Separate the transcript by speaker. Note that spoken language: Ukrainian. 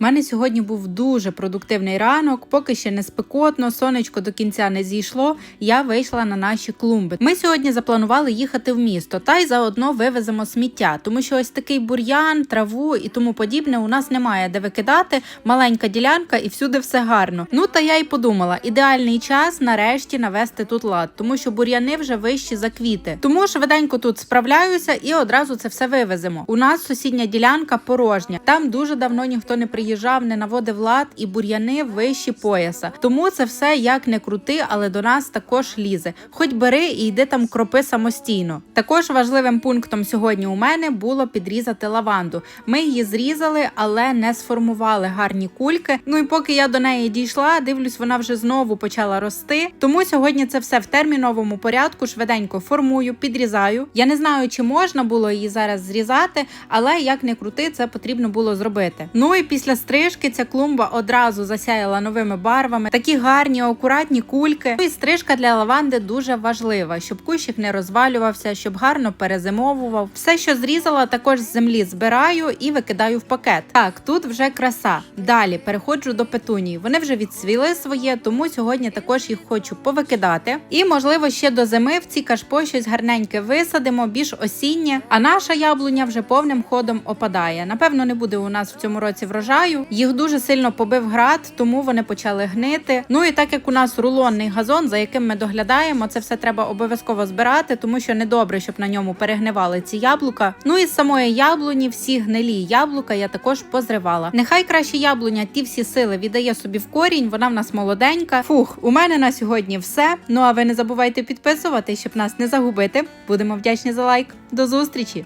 Speaker 1: У мене сьогодні був дуже продуктивний ранок, поки ще не спекотно, сонечко до кінця не зійшло. Я вийшла на наші клумби. Ми сьогодні запланували їхати в місто та й заодно вивеземо сміття, тому що ось такий бур'ян, траву і тому подібне у нас немає де викидати. Маленька ділянка і всюди все гарно. Ну та я й подумала, ідеальний час нарешті навести тут лад, тому що бур'яни вже вищі за квіти. Тому швиденько тут справляюся і одразу це все вивеземо. У нас сусідня ділянка порожня. Там дуже давно ніхто не приїжджав, не наводив лад і бур'яни вищі пояса. Тому це все як не крути, але до нас також лізе. Хоч бери і йди там кропи самостійно. Також важливим пунктом сьогодні у мене було підрізати лаванду. Ми її зрізали, але не сформували гарні кульки. Ну і поки я до неї дійшла, дивлюсь, вона вже знову почала рости. Тому сьогодні це все в терміновому порядку швиденько формую, підрізаю. Я не знаю, чи можна було її зараз зрізати, але як не крути, це потрібно було зробити. Ну і після стрижки ця клумба одразу засяяла новими барвами. Такі гарні, акуратні кульки. Ну і стрижка для лаванди дуже важлива, щоб кущик не розвалювався, щоб гарно перезимовував. Все, що зрізала, також з землі збираю і викидаю в пакет. Так, тут вже краса. Далі переходжу до петунії. Вони вже відсвіли своє, тому сьогодні також їх хочу повикидати. І можливо ще до зими в ці кашпо щось гарненьке висадимо, більш осіннє. А наша яблуня вже повним ходом опадає. Напевно, не буде у нас в цьому році врожаю. Їх дуже сильно побив град, тому вони почали гнити. Ну і так як у нас рулонний газон, за яким ми доглядаємо, це все треба обов'язково збирати, тому що недобре, щоб на ньому перегнивали ці яблука. Ну і з самої яблуні всі гнилі яблука я також позривала. Нехай краще яблуня ті всі сили віддає собі в корінь. Вона в нас молоденька. Фух, у мене на сьогодні все. Ну а ви не забувайте підписувати, щоб нас не загубити. Будемо вдячні за лайк. До зустрічі!